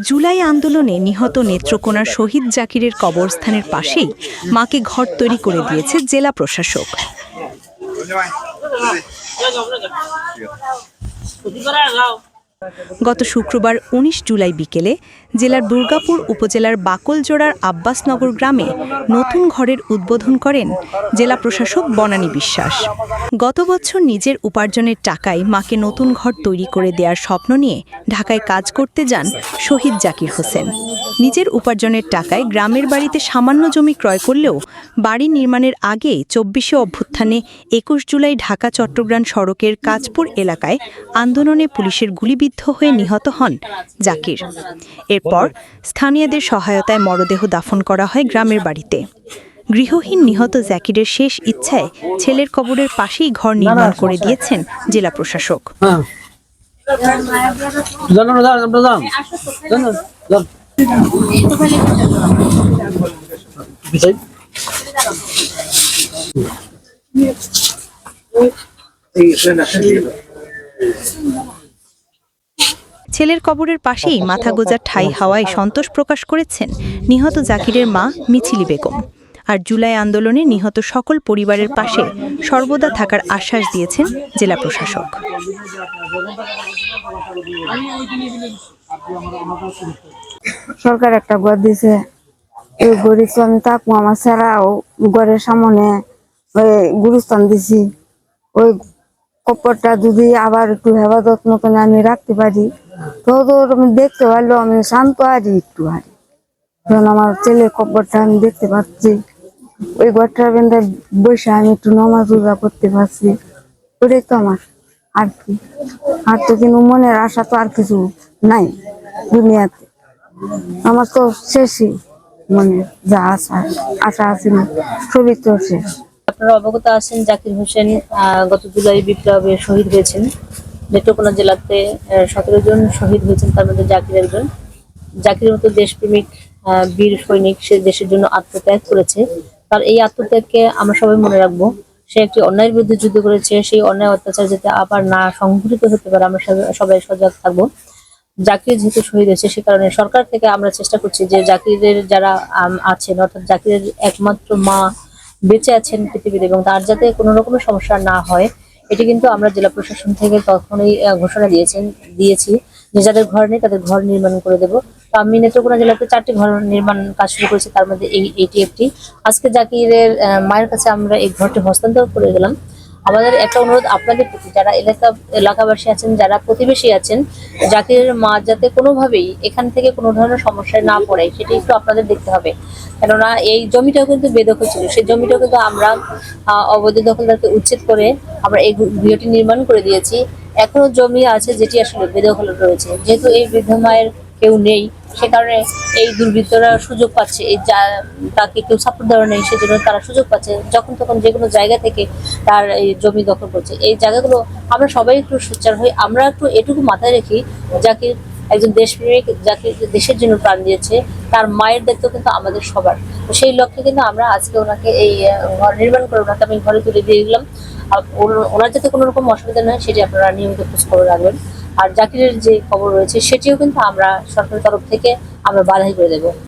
জুলাই আন্দোলনে নিহত নেত্রকোনার শহীদ জাকিরের কবরস্থানের পাশেই মাকে ঘর তৈরি করে দিয়েছে জেলা প্রশাসক। গত শুক্রবার ১৯ জুলাই বিকেলে জেলার দুর্গাপুর উপজেলার বাকলজোড়ার আব্বাসনগর গ্রামে নতুন ঘরের উদ্বোধন করেন জেলা প্রশাসক বনানী বিশ্বাস। গত বছর নিজের উপার্জনের টাকায় মাকে নতুন ঘর তৈরি করে দেওয়ার স্বপ্ন নিয়ে ঢাকায় কাজ করতে যান শহীদ জাকির হোসেন। নিজের উপার্জনের টাকায় গ্রামের বাড়িতে সামান্য জমি ক্রয় করলেও বাড়ি নির্মাণের আগে চব্বিশে অভ্যুত্থানে একুশ জুলাই ঢাকা চট্টগ্রাম সড়কের কাজপুর এলাকায় আন্দোলনে পুলিশের গুলিবিদ্ধ হয়ে নিহত হন জাকির। এরপর স্থানীয়দের সহায়তায় মরদেহ দাফন করা হয় গ্রামের বাড়িতে। গৃহহীন নিহত জাকিরের শেষ ইচ্ছায় ছেলের কবরের পাশেই ঘর নির্মাণ করে দিয়েছেন জেলা প্রশাসক। হ্যাঁ জানো না জানো না জানো জানো জানো বিছাই ছেলের কবরের পাশেই মাথা গোজার ঠাই হাওয়ায় সন্তোষ প্রকাশ করেছেন নিহত জাকিরের মা মিছিলি বেগম। আর জুলাই আন্দোলনে নিহত সকল পরিবারের পাশে সর্বদা থাকার আশ্বাস দিয়েছেন জেলা প্রশাসক। সরকার একটা ঘর গরিব তো আমি থাকব আমার ছাড়াও ঘরের সামনে ওই গুরুস্থান দিছি। ওই কপরটা যদি আবার একটু হেফাজত মতন আমি রাখতে পারি তো তো আমি দেখতে পারলেও আমি শান্ত আছি, একটু আরি কারণ আমার ছেলের কপরটা আমি দেখতে পাচ্ছি। ওই ঘরটার বেঁধে বসে আমি একটু নমাজ রোজা করতে পারছি। ওটাই তো আমার আর কি। আর তো কিন্তু মনের আশা তো আর কিছু নাই দুনিয়াতে। আমার তো শেষই মনে, যা আশা আশা আছিল সবই তো শেষ। আপনারা অবগত আছেন জাকির হোসেন গত জুলাই বিপ্লবে শহীদ হয়েছেন। নেত্রকোনা জেলাতে সতেরো জন শহীদ হয়েছেন, তার মধ্যে জাকির একজন। জাকির মতো দেশপ্রেমিক বীর সৈনিক সে দেশের জন্য আত্মত্যাগ করেছে। তার এই আত্মত্যাগকে আমরা সবাই মনে রাখব, সে একটি অন্যায়ের বিরুদ্ধে যুদ্ধ করেছে, সেই অন্যায় অত্যাচার যাতে আবার না সংঘটিত হতে পারে, আমরা সবাই সজাগ থাকব। জাকির যেহেতু শহীদ হয়েছে, সে কারণে সরকার থেকে আমরা চেষ্টা করছি যে জাকিরের যারা আছেন, অর্থাৎ জাকিরের একমাত্র মা বেঁচে আছেন পৃথিবীতে এবং তার যাতে কোনো রকমের সমস্যা না হয় এটি কিন্তু আমরা জেলা প্রশাসন থেকে তখনই ঘোষণা দিয়েছেন, দিয়েছি যে যাদের ঘর নেই তাদের ঘর নির্মাণ করে দেবো। তো আমি নেত্রকোনা জেলাতে চারটি ঘর নির্মাণ কাজ শুরু করেছি, তার মধ্যে এই এটি একটি। আজকে জাকিরের মায়ের কাছে আমরা এই ঘরটি হস্তান্তর করে গেলাম। আমাদের একটা অনুরোধ আপনাদের প্রতি, যারা এলাকা, এলাকাবাসী আছেন, যারা প্রতিবেশী আছেন জাকিরের মা যাতে কোনোভাবেই এখান থেকে কোনো ধরনের সমস্যায় না পড়ে, সেটা একটু আপনাদের দেখতে হবে। কেননা এই জমিটাও কিন্তু বেদখল ছিল। সেই জমিটাও কিন্তু আমরা অবৈধ দখলদারকে উচ্ছেদ করে আমরা এই গৃহটি নির্মাণ করে দিয়েছি। এখনও জমি আছে যেটি আসলে বেদখল রয়েছে। যেহেতু এই বৃদ্ধ মায়ের কেউ নেই। সে কারণে এই দুর্বৃত্তরা সুযোগ পাচ্ছে। এই যা, তাকে কেউ সাপোর্ট দেওয়া নেই, সেজন্য তারা সুযোগ পাচ্ছে। যখন তখন যে কোনো জায়গা থেকে তার এই জমি দখল করছে। এই জায়গাগুলো আমরা সবাই একটু সোচ্চার হই। আমরা একটু এটুকু মাথায় রেখি, যাকে একজন দেশপ্রেমিক, যাকে দেশের জন্য প্রাণ দিয়েছে, তার মায়ের দায়িত্ব কিন্তু আমাদের সবার। তো সেই লক্ষ্যে কিন্তু আমরা আজকে ওনাকে এই, ঘর নির্মাণ করে ওনাকে আমি ঘরে তুলে দিয়ে দিলাম। ওনার যাতে কোনো রকম অসুবিধা নয় সেটি আপনারা নিয়মিত খোঁজ খবর রাখবেন। আর জাকিরের যে খবর রয়েছে, সেটিও কিন্তু আমরা সরকারের তরফ থেকে আমরা বাধাই করে দেবো।